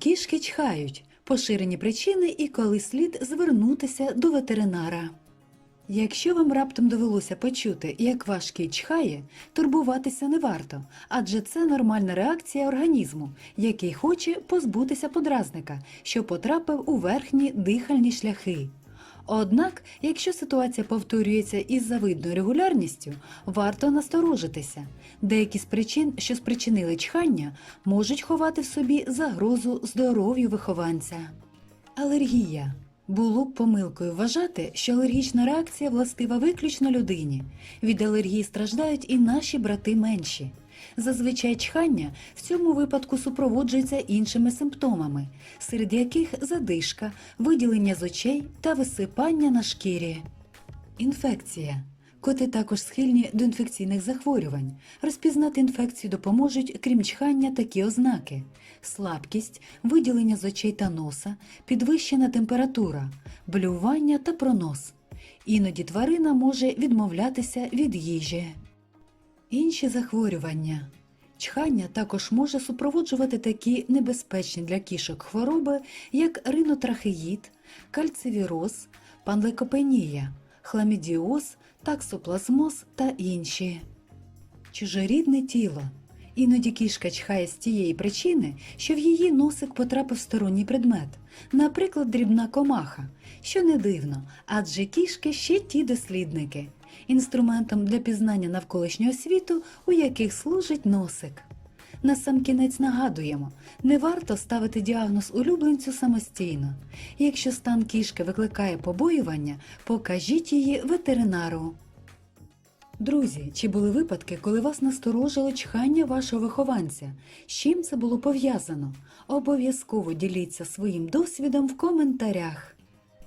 кішки чхають, поширені причини і коли слід звернутися до ветеринара. Якщо вам раптом довелося почути, як ваш кіт чхає, турбуватися не варто, адже це нормальна реакція організму, який хоче позбутися подразника, що потрапив у верхні дихальні шляхи. Однак, якщо ситуація повторюється із завидною регулярністю, варто насторожитися. Деякі з причин, що спричинили чхання, можуть ховати в собі загрозу здоров'ю вихованця. Алергія. Було б помилкою вважати, що алергічна реакція властива виключно людині. Від алергії страждають і наші брати менші. Зазвичай чхання в цьому випадку супроводжується іншими симптомами, серед яких задишка, виділення з очей та висипання на шкірі. Інфекція. Коти також схильні до інфекційних захворювань. Розпізнати інфекцію допоможуть, крім чхання, такі ознаки: слабкість, виділення з очей та носа, підвищена температура, блювання та пронос. Іноді тварина може відмовлятися від їжі. Інші захворювання. Чхання також може супроводжувати такі небезпечні для кішок хвороби, як ринотрахеїд, кальцивіроз, панлейкопенія, хламідіоз, таксоплазмоз та інші. Чужорідне тіло. Іноді кішка чхає з тієї причини, що в її носик потрапив сторонній предмет, наприклад, дрібна комаха, що не дивно, адже кішки ще ті дослідники, інструментом для пізнання навколишнього світу, у яких служить носик. Насамкінець нагадуємо, не варто ставити діагноз улюбленцю самостійно. Якщо стан кішки викликає побоювання, покажіть її ветеринару. Друзі, чи були випадки, коли вас насторожило чхання вашого вихованця? З чим це було пов'язано? Обов'язково діліться своїм досвідом в коментарях.